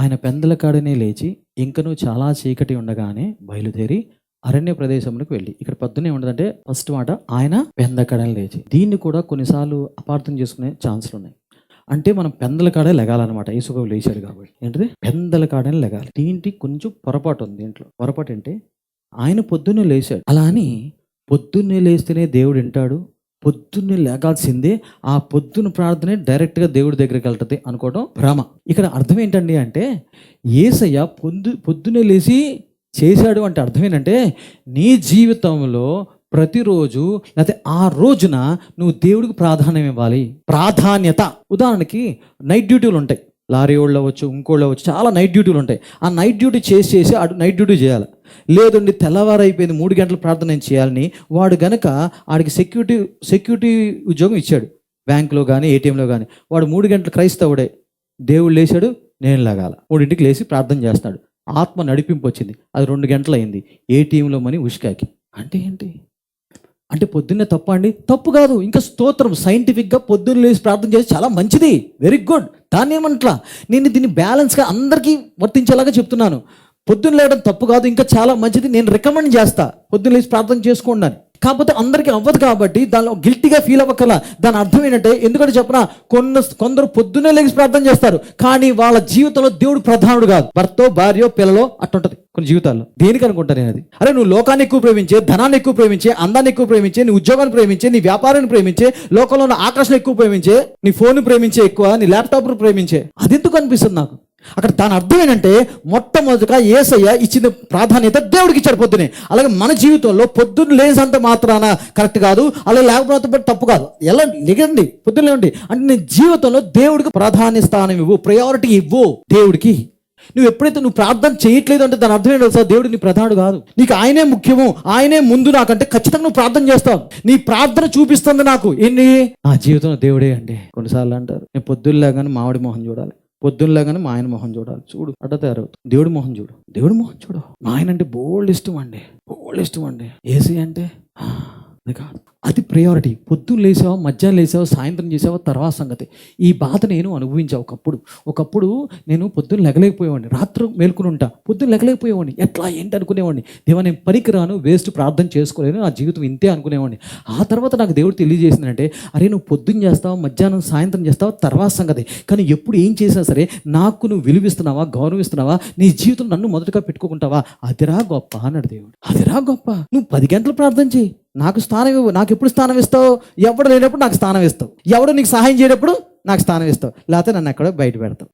ఆయన పెందల కాడనే లేచి ఇంకను చాలా చీకటి ఉండగానే బయలుదేరి అరణ్య ప్రదేశంలోకి వెళ్ళి. ఇక్కడ పొద్దునే ఉండదంటే ఫస్ట్ మాట ఆయన పెందకడని లేచి. దీన్ని కూడా కొన్నిసార్లు అపార్థం చేసుకునే ఛాన్సులు ఉన్నాయి. అంటే మనం పెందల కాడే లెగాలన్నమాట. యేసుబాబు లేచాడు కాబట్టి. ఏంటిది? పెందల కాడని లెగాలి. దీంటి కొంచెం పొరపాటు ఉంది దీంట్లో. పొరపాటు అంటే ఆయన పొద్దున్నే లేచాడు. అలా అని పొద్దున్నే లేస్తేనే దేవుడు వింటాడు. పొద్దున్నే లేగాల్సిందే ఆ పొద్దున్న ప్రార్థనే డైరెక్ట్గా దేవుడి దగ్గరికి వెళ్తుంది అనుకోవడం భ్రమ. ఇక్కడ అర్థం ఏంటండి అంటే ఏసయ్య పొద్దు పొద్దున్నే లేచి చేశాడు అంటే అర్థం ఏంటంటే నీ జీవితంలో ప్రతిరోజు లేకపోతే ఆ రోజున నువ్వు దేవుడికి ప్రాధాన్యం ఇవ్వాలి. ప్రాధాన్యత. ఉదాహరణకి నైట్ డ్యూటీలు ఉంటాయి. లారీ వాళ్ళు అవ్వచ్చు ఇంకోళ్ళు అవ్వచ్చు చాలా నైట్ డ్యూటీలు ఉంటాయి. ఆ నైట్ డ్యూటీ చేసి చేసి అటు నైట్ డ్యూటీ చేయాలి. లేదండి తెల్లవారైపోయింది మూడు గంటలు ప్రార్థన చేయాలని వాడు గనక ఆడికి సెక్యూరిటీ సెక్యూరిటీ ఉద్యోగం ఇచ్చాడు. బ్యాంకులో కానీ ఏటీఎంలో కానీ వాడు మూడు గంటలు క్రైస్తవుడే. దేవుడు లేచాడు నేను లాగాల. మూడింటికి లేచి ప్రార్థన చేస్తాడు. ఆత్మ నడిపింపు వచ్చింది. అది రెండు గంటలు అయింది. ఏటీఎంలో మనీ ఉష్కాకి. అంటే ఏంటి? అంటే పొద్దున్నే తప్ప అండి? తప్పు కాదు. ఇంకా స్తోత్రం సైంటిఫిక్గా పొద్దున్న లేచి ప్రార్థన చేసి చాలా మంచిది. వెరీ గుడ్ దాన్ని ఏమంటలా నేను దీన్ని బ్యాలెన్స్గా అందరికీ వర్తించేలాగా చెప్తున్నాను. పొద్దున్న లేవడం తప్పు కాదు ఇంకా చాలా మంచిది. నేను రికమెండ్ చేస్తా. పొద్దున్న లేచి ప్రార్థన చేసుకోండి అని. కాకపోతే అందరికీ అవ్వదు కాబట్టి దానిలో గిల్టీగా ఫీల్ అవ్వకల. దాని అర్థం ఏంటంటే ఎందుకంటే చెప్పిన కొన్ని కొందరు పొద్దున్నే లేచి ప్రార్థన చేస్తారు. కానీ వాళ్ళ జీవితంలో దేవుడు ప్రధానుడు కాదు. భర్తో భార్యో పిల్లలో అట్టుంటది కొన్ని జీవితాల్లో. దేనికి అనుకుంటారు నేను అది? అరే నువ్వు లోకాన్ని ఎక్కువ ప్రేమించే ధనాన్ని ఎక్కువ ప్రేమించే అందాన్ని ఎక్కువ ప్రేమించే నీ ఉద్యోగాన్ని ప్రేమించే నీ వ్యాపారాన్ని ప్రేమించే లోకంలో ఉన్న ఆకర్షణ ఎక్కువ ప్రేమించే నీ ఫోన్ ప్రేమించే ఎక్కువ నీ ల్యాప్టాప్ ప్రేమించే. అది ఎందుకు అనిపిస్తుంది నాకు? అక్కడ దాని అర్థం ఏంటంటే మొట్టమొదటిగా ఏసయ్య ఇచ్చిన ప్రాధాన్యత దేవుడికి ఇచ్చాడు పొద్దునే. అలాగే మన జీవితంలో పొద్దున్న లేసంత మాత్రాన కరెక్ట్ కాదు అలా లేకపోతే తప్పు కాదు. ఎలా లేకండి పొద్దున్న లేవండి. అంటే నీ జీవితంలో దేవుడికి ప్రాధాన్య స్థానం ఇవ్వు ప్రయారిటీ ఇవ్వు దేవుడికి. నువ్వు ఎప్పుడైతే నువ్వు ప్రార్థన చేయట్లేదు అంటే దాని అర్థం ఏంటో సార్ దేవుడు నీ ప్రధానుడు కాదు. నీకు ఆయనే ముఖ్యము ఆయనే ముందు నాకంటే ఖచ్చితంగా నువ్వు ప్రార్థన చేస్తావు. నీ ప్రార్థన చూపిస్తుంది నాకు. ఎన్ని నా జీవితంలో దేవుడే అండి. కొన్నిసార్లు అంటారు నేను పొద్దున్నలాగానే మామిడి మొహం చూడాలి. పొద్దున్నలాగానే మా ఆయన మొహం చూడాలి. చూడు అడ్డ తయారవుతుంది దేవుడి మొహం చూడు. దేవుడి మొహం చూడు. మా ఆయన అంటే బోల్డ్ ఇష్టం అండి. బోల్డ్ ఇష్టం అండి. ఏసీ అంటే అది కాదు అది ప్రయారిటీ పొద్దున్న లేసావా మధ్యాహ్నం లేసావా సాయంత్రం చేసావా తర్వాత సంగతి. ఈ బాధ నేను అనుభవించా ఒకప్పుడు. ఒకప్పుడు నేను పొద్దున్న లెగలేకపోయేవాడిని. రాత్రి మేల్కొని ఉంటా పొద్దున్న లెగలేకపోయేవాడిని. ఎట్లా ఏంటి అనుకునేవాడిని? దేవా నేను పనికిరాను వేస్ట్ ప్రార్థన చేసుకోలేను నా జీవితం ఇంతే అనుకునేవాడిని. ఆ తర్వాత నాకు దేవుడు తెలియజేసిందంటే అరే నువ్వు పొద్దున్న చేస్తావు మధ్యాహ్నం సాయంత్రం చేస్తావు తర్వాత సంగతి. కానీ ఎప్పుడు ఏం చేసినా సరే నాకు నువ్వు విలువిస్తున్నావా గౌరవిస్తున్నావా నీ జీవితం నన్ను మొదటగా పెట్టుకుంటావా అదిరా గొప్ప అన్నాడు దేవుడు. అదిరా గొప్ప. నువ్వు పది గంటలు ప్రార్థన చేయి. నాకు స్థానం ఇవ్వు నాకు ఎప్పుడు స్థానం ఇస్తావు? ఎవడు లేనప్పుడు నాకు స్థానం ఇస్తావు. ఎవడు నీకు సహాయం చేయనప్పుడు నాకు స్థానం ఇస్తావు. లేకపోతే నన్ను ఎక్కడో బయట పెడతావు.